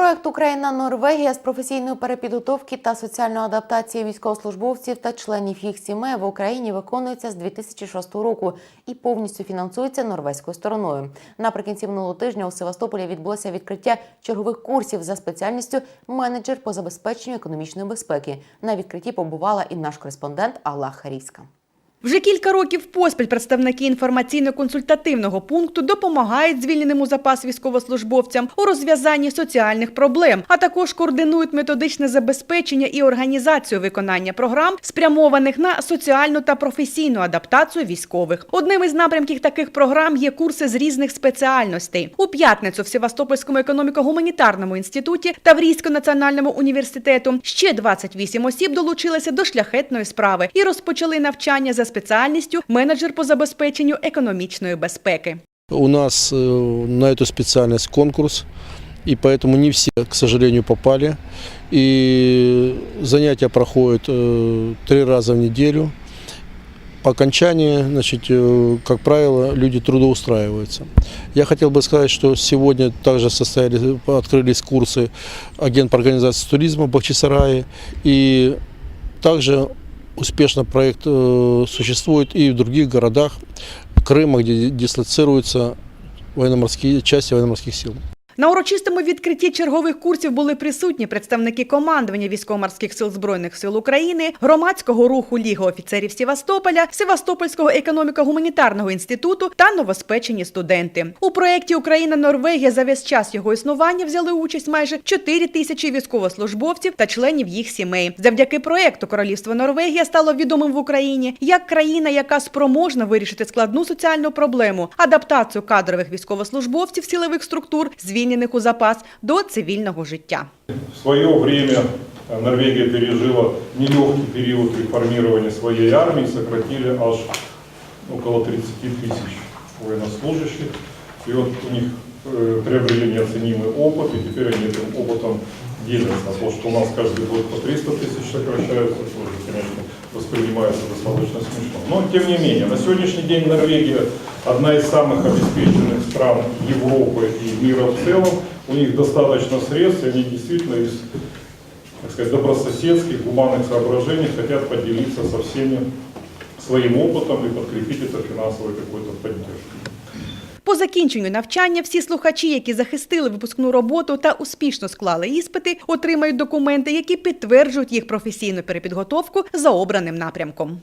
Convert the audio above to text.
Проект Україна Норвегія з професійної перепідготовки та соціальної адаптації військовослужбовців та членів їх сімей в Україні виконується з 2006 року і повністю фінансується норвезькою стороною. Наприкінці минулого тижня у Севастополі відбулося відкриття чергових курсів за спеціальністю менеджер по забезпеченню економічної безпеки. На відкритті побувала і наш кореспондент Алла Харівська. Вже кілька років поспіль представники інформаційно-консультативного пункту допомагають звільненим у запас військовослужбовцям у розв'язанні соціальних проблем, а також координують методичне забезпечення і організацію виконання програм, спрямованих на соціальну та професійну адаптацію військових. Одним із напрямків таких програм є курси з різних спеціальностей. У п'ятницю в Севастопольському економіко-гуманітарному інституті Таврійського національному університету ще 28 осіб долучилися до шляхетної справи і розпочали навчання за спеціальністю менеджер по забезпеченню економічної безпеки. У нас э, на эту специальность конкурс, и поэтому не все, к сожалению, попали. И занятия проходят э, три раза в неделю. По окончании, значит, э, как правило, люди трудоустраиваются. Я хотел бы сказать, что сегодня также состоялись, открылись курсы агент по организации туризма в Бахчисарае. И также успешно проект э, существует и в других городах Крыма, где дислоцируются военно-морские части военно-морских сил. На урочистому відкритті чергових курсів були присутні представники командування військово-морських сил Збройних сил України, громадського руху Ліги офіцерів Севастополя, Севастопольського економіко-гуманітарного інституту та новоспечені студенти. У проєкті Україна Норвегія за весь час його існування взяли участь майже 4 тисячі військовослужбовців та членів їх сімей. Завдяки проєкту Королівство Норвегія стало відомим в Україні як країна, яка спроможна вирішити складну соціальну проблему адаптацію кадрових військовослужбовців силових структур, звільнених у запас до цивільного життя. В свое время э, Норвегия пережила нелегкий период реформирования своей армии, сократили аж около 30 тысяч военнослужащих. И вот у них э, приобрели неоценимый опыт, и теперь они этим опытом делятся. А то, что у нас каждый год по 300 тысяч сокращаются, тоже, конечно, воспринимается достаточно смешно. Но, тем не менее, на сегодняшний день Норвегия одна из самых обеспеченных стран Европы и мира в целом. У них достаточно средств, и они действительно из так сказать, добрососедских, гуманных соображений хотят поделиться со всеми своим опытом и подкрепить это финансовой какой-то поддержкой. По закінченню навчання всі слухачі, які захистили випускну роботу та успішно склали іспити, отримають документи, які підтверджують їх професійну перепідготовку за обраним напрямком.